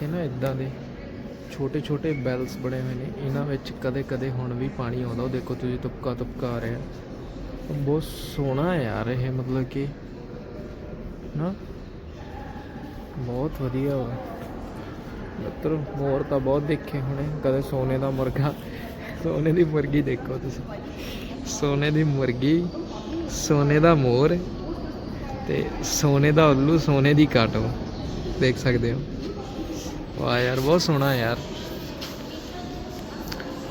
ਇੱਥੇ ਨਾ ਇਦਾਂ ਦੇ ਛੋਟੇ ਛੋਟੇ ਬੈਲਸ ਬਣੇ ਹੋਏ ਨੇ। ਇਹਨਾਂ ਵਿੱਚ ਕਦੇ ਕਦੇ ਹੁਣ ਵੀ ਪਾਣੀ ਆਉਂਦਾ। ਉਹ ਦੇਖੋ ਤੁਸੀਂ ਤੁਪਕਾ ਤੁਪਕਾ ਆ ਰਿਹਾ। ਬਹੁਤ ਸੋਹਣਾ ਹੈ ਯਾਰ ਇਹ, ਮਤਲਬ ਕਿ ਨਾ। ਬਹੁਤ ਵਧੀਆ ਵਾ। ਮਿੱਤਰ ਮੋਰ ਤਾਂ ਬਹੁਤ ਦੇਖੇ ਹੋਣੇ। ਕਦੇ ਸੋਨੇ ਦਾ ਮੁਰਗਾ, ਸੋਨੇ ਦੀ ਮੁਰਗੀ ਦੇਖੋ ਤੁਸੀਂ। ਸੋਨੇ ਦੀ ਮੁਰਗੀ, ਸੋਨੇ ਦਾ ਮੋਰ ਤੇ ਸੋਨੇ ਦਾ ਉੱਲੂ, ਸੋਨੇ ਦੀ ਕਾਟੋ। ਦੇਖ ਸਕਦੇ ਹੋ। ਵਾਹ ਯਾਰ, ਬਹੁਤ ਸੋਹਣਾ ਯਾਰ।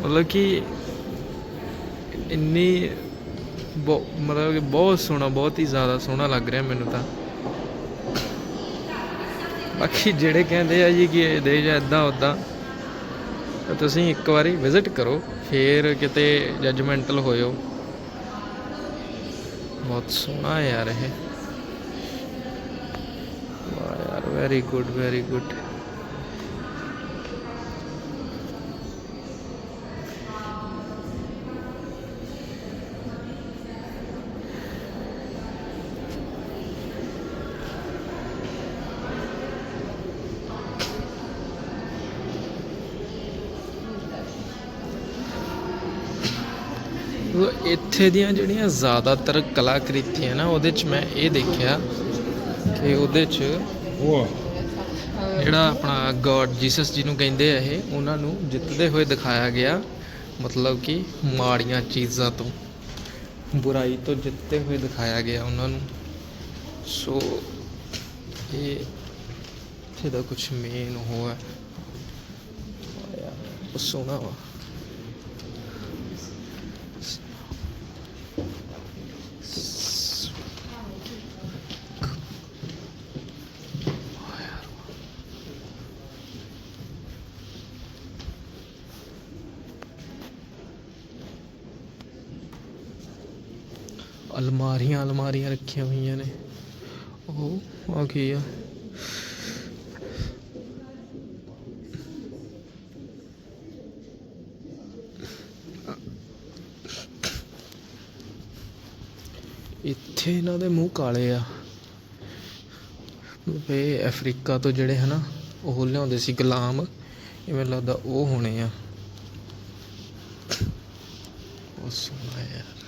ਮਤਲਬ ਕਿ ਇੰਨੀ ਬਹੁ- ਮਤਲਬ ਕਿ ਬਹੁਤ ਸੋਹਣਾ, ਬਹੁਤ ਹੀ ਜ਼ਿਆਦਾ ਸੋਹਣਾ ਲੱਗ ਰਿਹਾ ਮੈਨੂੰ ਤਾਂ। ਬਾਕੀ ਜਿਹੜੇ ਕਹਿੰਦੇ ਆ ਜੀ ਕਿ ਇਹਦੇ ਜਾਂ ਇਦਾਂ ਉਦਾਂ ਤੁਸੀਂ ਇੱਕ ਵਾਰੀ ਵਿਜ਼ਿਟ ਕਰੋ, ਫੇਰ ਕਿਤੇ ਜੱਜਮੈਂਟਲ ਹੋਇਓ। ਬਹੁਤ ਸੋਹਣਾ ਯਾਰ ਇਹ। ਵਾਹ ਯਾਰ ਵੈਰੀ ਗੁੱਡ ਵੈਰੀ ਗੁੱਡ ਇੱਥੇ ਦੀਆਂ ਜਿਹੜੀਆਂ ਜ਼ਿਆਦਾਤਰ ਕਲਾਕ੍ਰਿਤੀਆਂ ਨਾ ਉਹਦੇ ਚ ਮੈਂ ਇਹ ਦੇਖਿਆ ਕਿ ਉਹਦੇ ਚ ਜਿਹੜਾ ਆਪਣਾ ਗੋਡ ਜੀਸਸ ਜੀ ਨੂੰ ਕਹਿੰਦੇ ਆ ਇਹ ਉਹਨਾਂ ਨੂੰ ਜਿੱਤਦੇ ਹੋਏ ਦਿਖਾਇਆ ਗਿਆ ਮਤਲਬ ਕਿ ਮਾੜੀਆਂ ਚੀਜ਼ਾਂ ਤੋਂ ਬੁਰਾਈ ਤੋਂ ਜਿੱਤਦੇ ਹੋਏ ਦਿਖਾਇਆ ਗਿਆ ਉਹਨਾਂ ਨੂੰ। ਸੋ ਇਹ ਇੱਥੇ ਦਾ ਕੁਝ ਮੇਨ ਉਹ ਹੈ। ਉਹ ਸੋਹਣਾ ਵਾ। ਅਲਮਾਰੀਆਂ ਅਲਮਾਰੀਆਂ ਰੱਖੀਆਂ ਹੋਈਆਂ ਨੇ। ਉਹ ਆ ਕੀ ਆ? ਇੱਥੇ ਇਹਨਾਂ ਦੇ ਮੂੰਹ ਕਾਲੇ ਆ। ਇਹ ਅਫਰੀਕਾ ਤੋਂ ਜਿਹੜੇ ਹਨਾ, ਉਹ ਲਿਆਉਂਦੇ ਸੀ ਗੁਲਾਮ। ਇਹ ਮੈਨੂੰ ਲੱਗਦਾ ਉਹ ਹੋਣੇ ਆ। ਉਹ ਸੋਹਣਾ ਯਾਰ।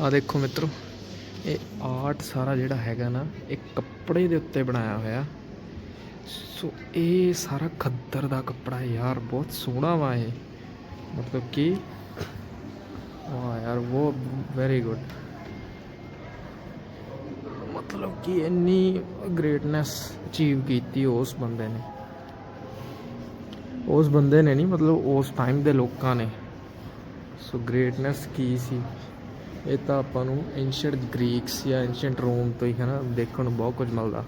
ਆ ਦੇਖੋ ਮਿੱਤਰੋ, ਇਹ ਆਰਟ ਸਾਰਾ ਜਿਹੜਾ ਹੈਗਾ ਨਾ, ਇਹ ਕੱਪੜੇ ਦੇ ਉੱਤੇ ਬਣਾਇਆ ਹੋਇਆ। ਸੋ ਇਹ ਸਾਰਾ ਖੱਦਰ ਦਾ ਕੱਪੜਾ ਯਾਰ, ਬਹੁਤ ਸੋਹਣਾ ਵਾ ਇਹ। ਮਤਲਬ ਕਿ ਵਾਹ ਯਾਰ ਉਹ ਵੈਰੀ ਗੁੱਡ ਮਤਲਬ ਕਿ ਇੰਨੀ ਗ੍ਰੇਟਨੈਸ ਅਚੀਵ ਕੀਤੀ ਉਸ ਬੰਦੇ ਨੇ। ਉਸ ਬੰਦੇ ਨੇ ਨਹੀਂ, ਮਤਲਬ ਉਸ ਟਾਈਮ ਦੇ ਲੋਕਾਂ ਨੇ। ਸੋ ਗ੍ਰੇਟਨੈਸ ਕੀ ਸੀ? ਇਹ ਤਾਂ ਆਪਾਂ ਨੂੰ ਐਂਸ਼ੀਅੰਟ ਗ੍ਰੀਕਸ ਜਾਂ ਐਂਸ਼ੀਅੰਟ ਰੋਮ ਤੋਂ ਹੀ ਹਨਾ ਦੇਖਣ ਨੂੰ ਬਹੁਤ ਕੁਝ ਮਿਲਦਾ।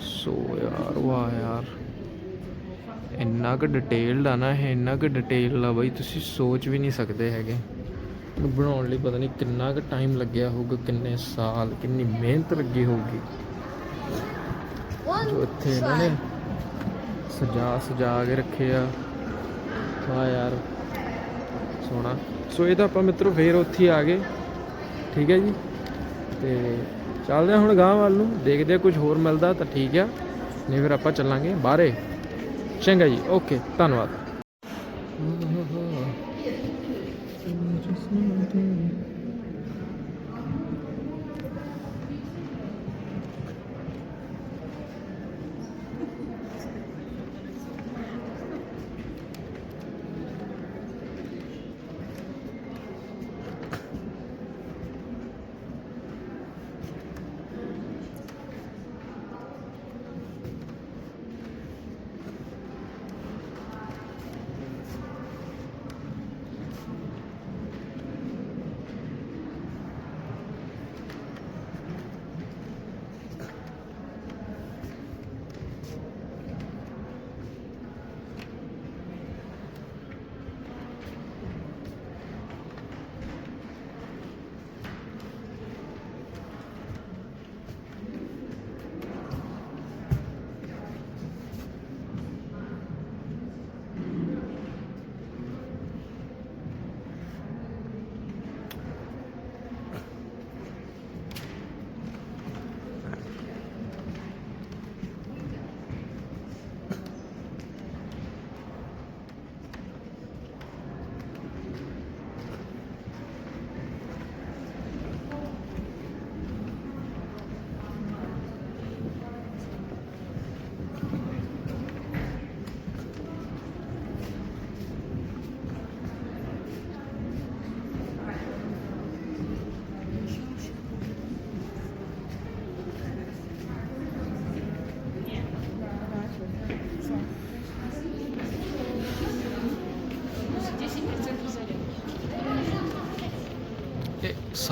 ਸੋ ਯਾਰ ਵਾਹ ਯਾਰ। ਇੰਨਾ ਕੁ ਡਿਟੇਲਡ ਆ ਨਾ ਇਹ ਇੰਨਾ ਕੁ ਡਿਟੇਲ ਆ ਬਈ ਤੁਸੀਂ ਸੋਚ ਵੀ ਨਹੀਂ ਸਕਦੇ ਹੈਗੇ। ਇਹਨੂੰ ਬਣਾਉਣ ਲਈ ਪਤਾ ਨਹੀਂ ਕਿੰਨਾ ਕੁ ਟਾਈਮ ਲੱਗਿਆ ਹੋਊਗਾ ਕਿੰਨੇ ਸਾਲ ਕਿੰਨੀ ਮਿਹਨਤ ਲੱਗੀ ਹੋਊਗੀ। ਜੋ ਇੱਥੇ ਇਹਨਾਂ ਨੇ ਸਜਾ ਸਜਾ ਕੇ ਰੱਖੇ ਆ। ਯਾਰ ਸੋਹਣਾ। ਸੋ ਇਹ ਤਾਂ ਆਪਾਂ ਮਿੱਤਰੋ ਫੇਰ ਉੱਥੇ ਹੀ ਆ ਗਏ। ਠੀਕ ਹੈ ਜੀ। ਤੇ ਚੱਲਦੇ ਹਾਂ ਹੁਣ ਗਾਂਹ ਵੱਲ ਨੂੰ। ਦੇਖਦੇ ਆ ਕੁਝ ਹੋਰ ਮਿਲਦਾ ਤਾਂ ਠੀਕ ਆ। ਨਹੀਂ ਫਿਰ ਆਪਾਂ ਚੱਲਾਂਗੇ ਬਾਹਰੇ। ਚੰਗਾ ਜੀ। ਓਕੇ। ਧੰਨਵਾਦ।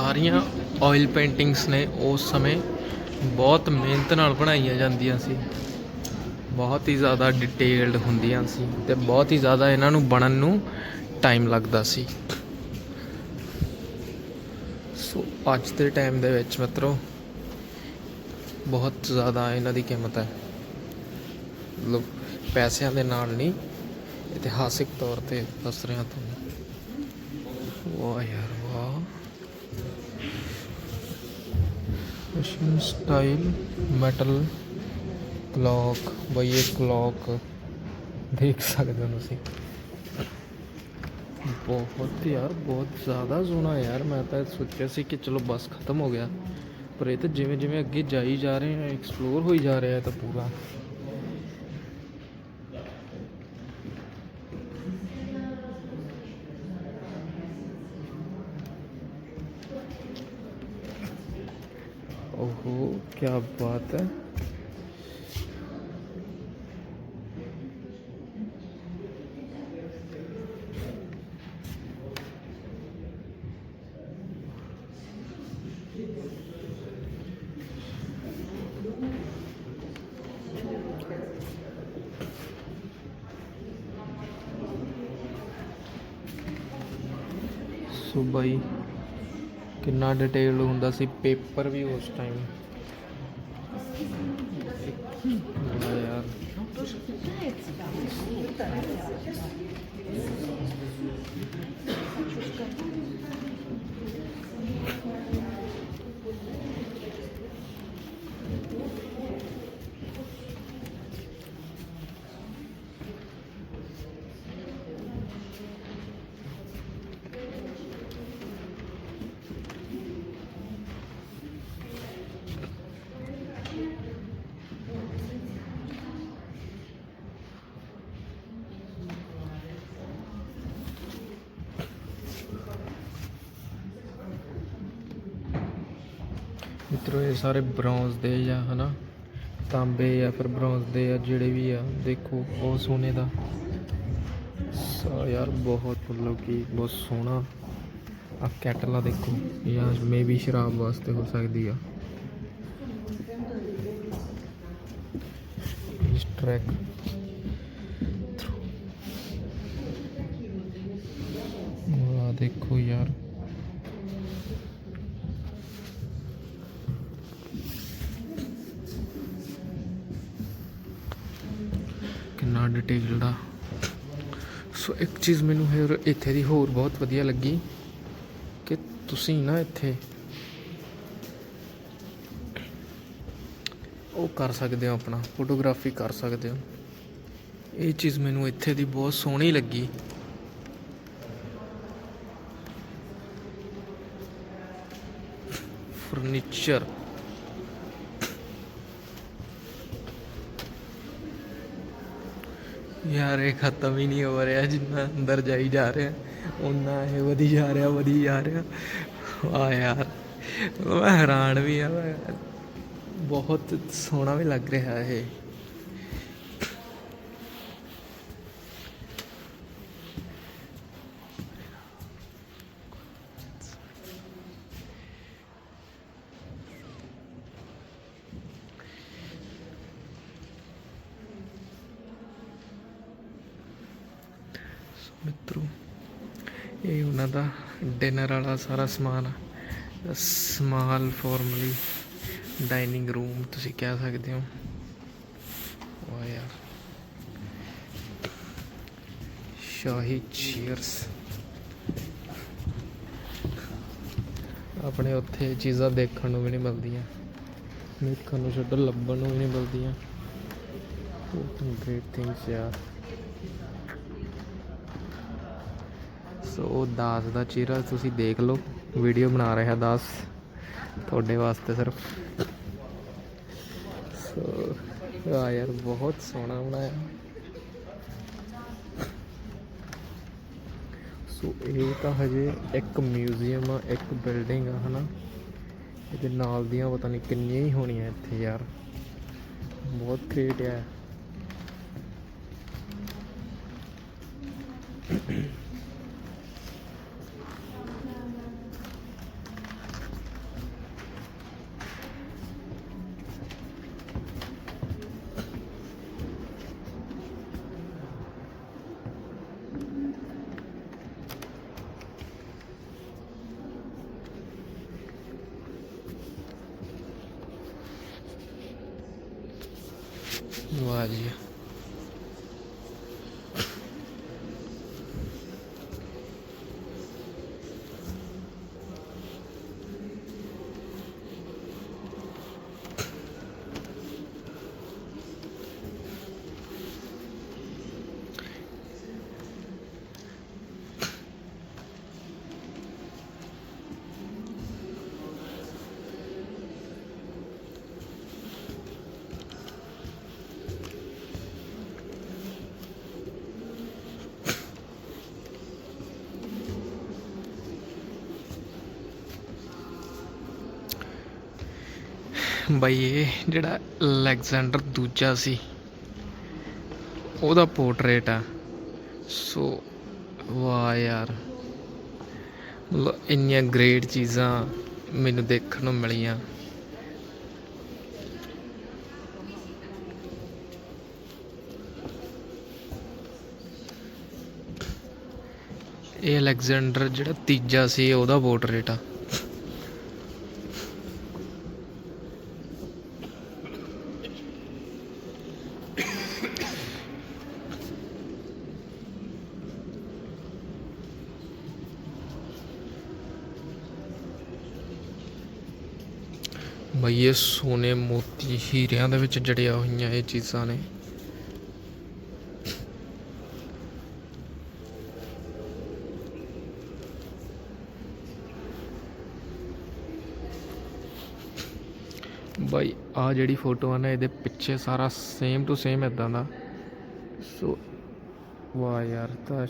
ਸਾਰੀਆਂ ਆਇਲ ਪੇਂਟਿੰਗਸ ਨੇ ਉਸ ਸਮੇਂ ਬਹੁਤ ਮਿਹਨਤ ਨਾਲ ਬਣਾਈਆਂ ਜਾਂਦੀਆਂ ਸੀ। ਬਹੁਤ ਹੀ ਜ਼ਿਆਦਾ ਡਿਟੇਲਡ ਹੁੰਦੀਆਂ ਸੀ ਤੇ ਬਹੁਤ ਹੀ ਜ਼ਿਆਦਾ ਇਹਨਾਂ ਨੂੰ ਬਣਨ ਨੂੰ ਟਾਈਮ ਲੱਗਦਾ ਸੀ। ਸੋ ਅੱਜ ਦੇ ਟਾਈਮ ਦੇ ਵਿੱਚ ਮਿੱਤਰੋ, ਬਹੁਤ ਜ਼ਿਆਦਾ ਇਹਨਾਂ ਦੀ ਕੀਮਤ ਹੈ। ਮਤਲਬ ਪੈਸਿਆਂ ਦੇ ਨਾਲ ਨਹੀਂ, ਇਤਿਹਾਸਿਕ ਤੌਰ ਤੇ ਦੱਸ ਰਿਹਾ ਤੁਹਾਨੂੰ। ਵਾਹ ਯਾਰ। ਵਾਹ ਮਸ਼ੀਨ ਸਟਾਈਲ ਮੈਟਲ ਕਲੌਕ ਬਈ ਇਹ ਕਲੌਕ ਦੇਖ ਸਕਦੇ ਹੋ ਤੁਸੀਂ ਬਹੁਤ ਯਾਰ ਬਹੁਤ ਜ਼ਿਆਦਾ ਸੋਹਣਾ ਯਾਰ ਮੈਂ ਤਾਂ ਸੋਚਿਆ ਸੀ ਕਿ ਚਲੋ ਬਸ ਖਤਮ ਹੋ ਗਿਆ ਪਰ ਇਹ ਤਾਂ ਜਿਵੇਂ ਜਿਵੇਂ ਅੱਗੇ ਜਾਈ ਜਾ ਰਹੇ ਆ ਐਕਸਪਲੋਰ ਹੋਈ ਜਾ ਰਿਹਾ ਹੈ ਤਾਂ ਪੂਰਾ ਕੀ ਬਾਤ ਹੈ ਸੋ ਬਾਈ ਕਿੰਨਾ ਡਿਟੇਲ ਹੁੰਦਾ ਸੀ ਪੇਪਰ ਵੀ ਉਸ ਟਾਈਮ ਯਾਰ ਮਿੱਤਰੋ ਇਹ ਸਾਰੇ ਬ੍ਰੌਂਜ਼ ਦੇ ਜਾਂ ਹਨਾ, ਤਾਂਬੇ ਜਾਂ ਫਿਰ ਬ੍ਰੌਂਜ਼ ਦੇ ਆ, ਜਿਹੜੇ ਵੀ ਆ, ਦੇਖੋ ਉਹ ਸੋਨੇ ਦਾ। ਸੋ ਯਾਰ ਬਹੁਤ ਮਤਲਬ ਕਿ ਬਹੁਤ ਸੋਹਣਾ। ਆ ਕੈਟਲਾ ਦੇਖੋ, ਜਾਂ ਮੇਬੀ ਸ਼ਰਾਬ ਵਾਸਤੇ ਹੋ ਸਕਦੀ ਆ। ਇਸ ਟਰੈਕ ਆ ਦੇਖੋ ਯਾਰ। ਕਿੰਨਾ ਡਿਟੇਲਡ ਆ ਸੋ ਇੱਕ ਚੀਜ਼ ਮੈਨੂੰ ਹੋਰ ਇੱਥੇ ਦੀ ਹੋਰ ਬਹੁਤ ਵਧੀਆ ਲੱਗੀ ਕਿ ਤੁਸੀਂ ਨਾ ਇੱਥੇ ਉਹ ਕਰ ਸਕਦੇ ਹੋ, ਆਪਣਾ ਫੋਟੋਗ੍ਰਾਫੀ ਕਰ ਸਕਦੇ ਹੋ। ਇਹ ਚੀਜ਼ ਮੈਨੂੰ ਇੱਥੇ ਦੀ ਬਹੁਤ ਸੋਹਣੀ ਲੱਗੀ। ਫਰਨੀਚਰ ਯਾਰ, ਇਹ ਖਤਮ ਹੀ ਨਹੀਂ ਹੋ ਰਿਹਾ ਜਿੰਨਾ ਅੰਦਰ ਜਾਈ ਜਾ ਰਿਹਾ। ਉਨਾ ਇਹ ਵਧੀ ਜਾ ਰਿਹਾ, ਵਧੀ ਜਾ ਰਿਹਾ। ਆ ਯਾਰ, ਮੈਂ ਹੈਰਾਨ ਵੀ ਆ। ਮੈਂ ਬਹੁਤ ਸੋਹਣਾ ਵੀ ਲੱਗ ਰਿਹਾ ਇਹ ਸੋ ਮਿੱਤਰੋ ਇਹ ਉਹਨਾਂ ਦਾ ਡਿਨਰ ਵਾਲਾ ਸਾਰਾ ਸਮਾਨ ਸਮਾਲ ਫਾਰਮਲੀ ਡਾਈਨਿੰਗ ਰੂਮ ਤੁਸੀਂ ਕਹਿ ਸਕਦੇ ਹੋ। ਵਾਹ ਯਾਰ। ਸ਼ਾਹੀ ਚੀਅਰਸ ਆਪਣੇ ਉੱਥੇ ਚੀਜ਼ਾਂ ਦੇਖਣ ਨੂੰ ਵੀ ਨਹੀਂ ਮਿਲਦੀਆਂ। ਦੇਖਣ ਨੂੰ ਛੱਡੋ, ਲੱਭਣ ਨੂੰ ਵੀ ਨਹੀਂ ਮਿਲਦੀਆਂ। ਗ੍ਰੇਟ ਥਿੰਗਸ ਯਾਰ। ਸੋ ਉਹ ਦਾਸ ਦਾ ਚਿਹਰਾ ਤੁਸੀਂ ਦੇਖ ਲਓ। ਵੀਡੀਓ ਬਣਾ ਰਿਹਾ ਦਾਸ, ਤੁਹਾਡੇ ਵਾਸਤੇ ਸਿਰਫ। ਸੋ, ਆ ਯਾਰ ਬਹੁਤ ਸੋਹਣਾ ਬਣਾਇਆ। ਸੋ, ਇਹ ਤਾਂ ਹਜੇ ਇੱਕ ਮਿਊਜ਼ੀਅਮ ਆ, ਇੱਕ ਬਿਲਡਿੰਗ ਆ, ਹਨਾ। ਇਹਦੇ ਨਾਲ ਦੀਆਂ ਪਤਾ ਨਹੀਂ ਕਿੰਨੀਆਂ ਹੀ ਹੋਣੀਆਂ ਇੱਥੇ ਯਾਰ। ਬਹੁਤ ਕ੍ਰੀਏਟ ਹੈ ਵਾਹ ਬਈ, ਇਹ ਜਿਹੜਾ ਅਲੈਗਜ਼ੈਂਡਰ ਦੂਜਾ ਸੀ, ਉਹਦਾ ਪੋਰਟਰੇਟ ਆ। ਸੋ, ਵਾਹ ਯਾਰ। ਮਤਲਬ ਇੰਨੀਆਂ ਗ੍ਰੇਟ ਚੀਜ਼ਾਂ ਮੈਨੂੰ ਦੇਖਣ ਨੂੰ ਮਿਲੀਆਂ। ਇਹ ਅਲੈਗਜ਼ੈਂਡਰ ਜਿਹੜਾ ਤੀਜਾ ਸੀ, ਉਹਦਾ ਪੋਰਟਰੇਟ ਆ ਬਈ ਇਹ ਸੋਨੇ ਮੋਤੀ ਹੀਰਿਆਂ ਦੇ ਵਿੱਚ ਜੜਿਆ ਹੋਈਆਂ ਇਹ ਚੀਜ਼ਾਂ ਨੇ। ਬਈ ਆ ਜਿਹੜੀ ਫੋਟੋ ਆ ਨਾ, ਇਹਦੇ ਪਿੱਛੇ ਸਾਰਾ ਸੇਮ ਟੂ ਸੇਮ ਇਦਾਂ ਦਾ। ਸੋ, ਵਾਹ ਯਾਰ, ਤਾਂ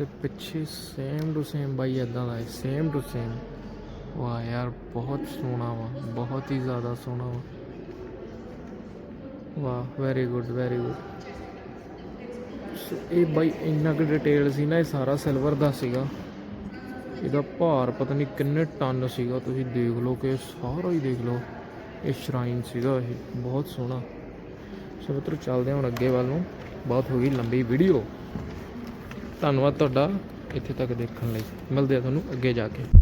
ਇਹਦੇ ਪਿੱਛੇ ਸੇਮ ਟੂ ਸੇਮ ਬਾਈ ਇਦਾਂ ਦਾ ਹੈ ਸੇਮ ਟੂ ਸੇਮ ਵਾਹ ਯਾਰ, ਬਹੁਤ ਸੋਹਣਾ ਵਾ, ਬਹੁਤ ਹੀ ਜ਼ਿਆਦਾ ਸੋਹਣਾ ਵਾ। ਵਾਹ very good very good so ਇਹ ਬਾਈ ਇੰਨਾ ਕੁ ਡਿਟੇਲ ਸੀ ਨਾ, ਇਹ ਸਾਰਾ ਸਿਲਵਰ ਦਾ ਸੀਗਾ। ਇਹਦਾ ਭਾਰ ਪਤਾ ਨਹੀਂ ਕਿੰਨੇ ਟਨ ਸੀਗਾ, ਤੁਸੀਂ ਦੇਖ ਲਓ ਕਿ ਸਾਰਾ ਹੀ ਦੇਖ ਲਓ। ਇਹ ਸ਼ਰਾਈਨ ਸੀਗਾ ਇਹ, ਬਹੁਤ ਸੋਹਣਾ। ਸੋ ਮਿੱਤਰੋ, ਚੱਲਦੇ ਹਾਂ ਹੁਣ ਅੱਗੇ ਵੱਲ ਨੂੰ। ਬਹੁਤ ਹੋ ਗਈ ਲੰਬੀ ਵੀਡੀਓ ਧੰਨਵਾਦ ਤੁਹਾਡਾ ਇੱਥੇ ਤੱਕ ਦੇਖਣ ਲਈ। ਮਿਲਦੇ ਆ ਤੁਹਾਨੂੰ ਅੱਗੇ ਜਾ ਕੇ।